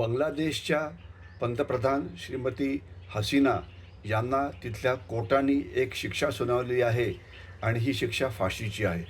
बांगलादेशच्या पंतप्रधान श्रीमती हसीना यांना तिथल्या कोर्टाने एक शिक्षा सुनावली आहे आणि ही शिक्षा फाशीची आहे.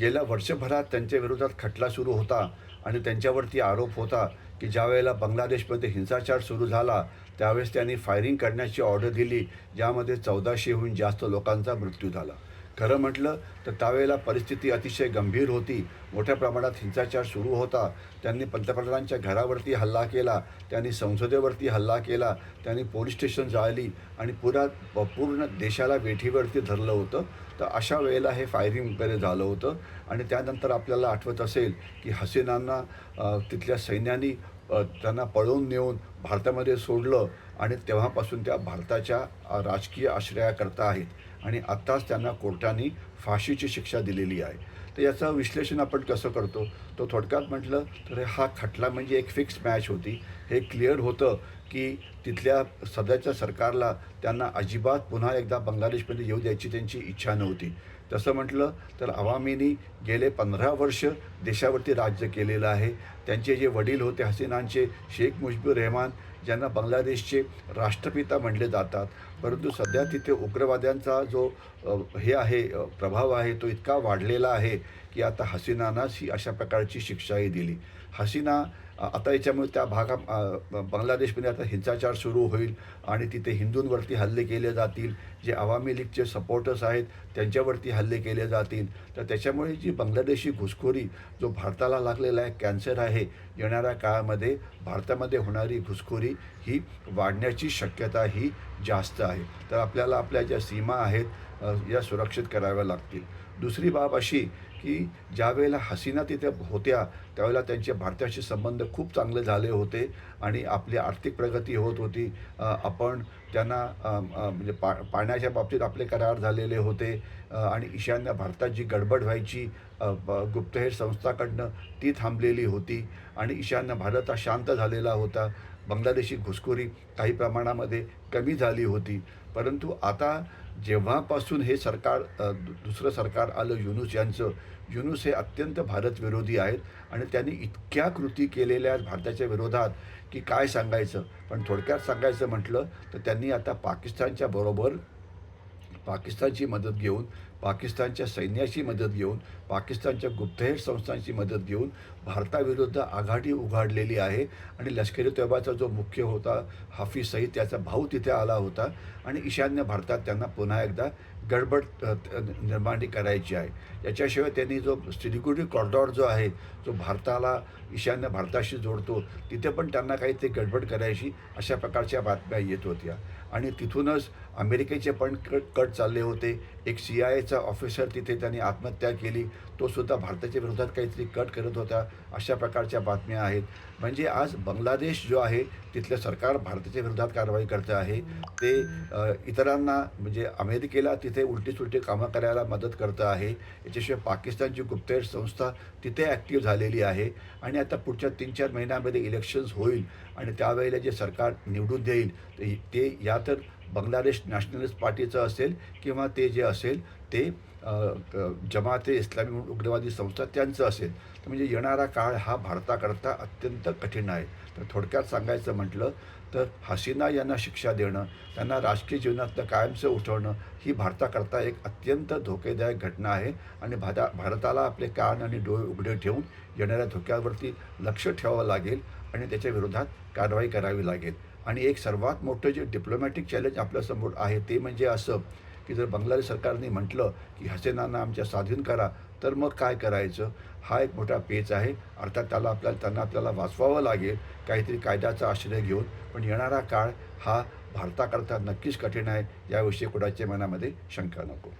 गेल्या वर्षभरात त्यांच्या विरोधात खटला सुरू होता आणि त्यांच्यावरती आरोप होता की ज्यावेळेला बांगलादेशमध्ये हिंसाचार सुरू झाला त्यावेळेस त्यांनी फायरिंग करण्याची ऑर्डर दिली ज्यामध्ये चौदाशेहून जास्त लोकांचा मृत्यू झाला. खरं म्हटलं तर त्यावेळेला परिस्थिती अतिशय गंभीर होती. मोठ्या प्रमाणात हिंसाचार सुरू होता. त्यांनी पंतप्रधानांच्या घरावरती हल्ला केला. त्यांनी संसदेवरती हल्ला केला. त्यांनी पोलीस स्टेशन जाळली आणि पुरा पूर्ण देशाला वेठीवरती धरलं होतं. तर अशा वेळेला हे फायरिंग वगैरे झालं होतं. आणि त्यानंतर आपल्याला आठवत असेल की हसीनांना तिथल्या सैन्यानी त्यांना पळवून नेऊन भारतामध्ये सोडलं आणि तेव्हापासून त्या भारताच्या राजकीय आश्रयाकरता आहेत. आणि आत्ताच त्यांना कोर्टाने फाशीची शिक्षा दिलेली आहे. तर याचं विश्लेषण आपण कसं करतो? तो थोडक्यात म्हटलं तर हा खटला म्हणजे एक फिक्स मॅच होती. हे क्लिअर होतं की तिथल्या सध्याच्या सरकारला त्यांना अजिबात पुन्हा एकदा बांगलादेशमध्ये येऊ द्यायची त्यांची इच्छा नव्हती. तसं म्हटलं तर अवामीनी गेले पंधरा वर्ष देशावरती राज्य केलेलं आहे. त्यांचे जे वडील होते हसीनांचे शेख मुजीबुर रहमान ज्यांना बांगलादेशचे राष्ट्रपिता म्हणले जातात परंतु सध्या तिथे उग्रवाद्यांचा जो हे आहे प्रभाव आहे तो इतका वाढलेला आहे की आता हसीनानाच ही अशा प्रकारची शिक्षाही दिली. हसीना आता याच्यामुळे त्या भागा बांगलादेशमध्ये आता हिंसाचार सुरू होईल आणि तिथे हिंदूंवरती हल्ले केले जातील. जे आवामी लीगचे सपोर्टर्स आहेत त्यांच्यावरती हल्ले केले जातील. तर त्याच्यामुळे जी बांगलादेशी घुसखोरी जो भारताला लागलेला आहे कॅन्सर आहे येणाऱ्या काळामध्ये भारतामध्ये होणारी घुसखोरी ही वाढण्याची शक्यता ही जास्त आहे. तर आपल्याला आपल्या ज्या सीमा आहेत या सुरक्षित कराव्या लागतील. दुसरी बाब अशी की ज्यावेळेला हसीना तिथे होत्या त्यावेळेला त्यांचे भारताशी संबंध खूप चांगले झाले होते आणि आपली आर्थिक प्रगती होत होती. आपण त्यांना म्हणजे पा पाण्याच्या बाबतीत आपले करार झालेले होते. आणि ईशान्य भारतात जी गडबड व्हायची ब- गुप्तहेर संस्थाकडनं ती थांबलेली होती. आणि ईशान्य भारत हा शांत झालेला होता. बांगलादेशी घुसखोरी काही प्रमाणामध्ये कमी झाली होती. परंतु आता जेव्हापासून हे सरकार दु- दुसरं सरकार आलं युनुस यांचं युनुस हे अत्यंत भारतविरोधी आहेत आणि त्यांनी इतक्या कृती केलेल्या आहेत भारताच्या विरोधात की काय सांगायचं? पण थोडक्यात सांगायचं म्हटलं तर त्यांनी आता पाकिस्तानच्या बरोबर पाकिस्तानची मदत घेऊन पाकिस्तानच्या सैन्याची मदत घेऊन पाकिस्तानच्या गुप्तहेर संस्थांची मदत घेऊन भारताविरुद्ध आघाडी उघाडलेली आहे. आणि लष्करी तोयबाचा जो मुख्य होता हाफिज सईद त्याचा भाऊ तिथे आला होता. आणि ईशान्य भारतात त्यांना पुन्हा एकदा गडबड निर्माणी करायची आहे. याच्याशिवाय त्यांनी जो सिलिगुडी कॉरिडॉर जो आहे जो भारताला ईशान्य भारताशी जोडतो तिथे पण त्यांना काही ते गडबड करायची अशा प्रकारच्या बातम्या येत होत्या. आणि तिथूनच अमेरिकेचे पण कट कट चालले होते. एक सी आय एचा ऑफिसर तिथे त्यांनी आत्महत्या केली. तो सुद्धा भारताच्या विरोधात काहीतरी कट करत होता अशा प्रकारच्या बातम्या आहेत. म्हणजे आज बांगलादेश जो आहे तिथलं सरकार भारताच्या विरोधात कारवाई करतं आहे. ते इतरांना म्हणजे अमेरिकेला तिथे उलटी सुलटी कामं करायला मदत करतं आहे. याच्याशिवाय पाकिस्तानची गुप्तहेर संस्था तिथे ॲक्टिव्ह झालेली आहे. आणि आता पुढच्या तीन चार महिन्यामध्ये इलेक्शन्स होईल. आणि त्यावेळेला जे सरकार निवडून देईल ते या तर बांगलादेश नॅशनलिस्ट पार्टीचं असेल किंवा ते जे असेल ते जमाते इस्लामी म्हणून उग्रवादी संस्था त्यांचं असेल तर म्हणजे येणारा काळ हा भारताकरता अत्यंत कठीण आहे. तर थोडक्यात सांगायचं म्हटलं तर हसीना यांना शिक्षा देणं त्यांना राजकीय जीवनातलं कायमचं उठवणं ही भारताकरता एक अत्यंत धोकेदायक घटना आहे आणि भादा भारताला आपले कान आणि डोळे उघडे ठेवून येणाऱ्या धोक्यावरती लक्ष ठेवावं लागेल आणि त्याच्या विरोधात कारवाई करावी लागेल. आणि एक सर्वात मोठं जे डिप्लोमॅटिक चॅलेंज आपल्यासमोर आहे ते म्हणजे असं की जर बांगलादेश सरकारने म्हटलं की हसेनांना आमच्या स्वाधीन करा तर मग काय करायचं? हा एक मोठा पेच आहे. अर्थात त्याला आपल्याला त्यांना आपल्याला वाचवावं लागेल काहीतरी कायद्याचा आश्रय घेऊन. पण येणारा काळ हा भारताकरता नक्कीच कठीण आहे याविषयी कुणाच्या मनामध्ये शंका नको.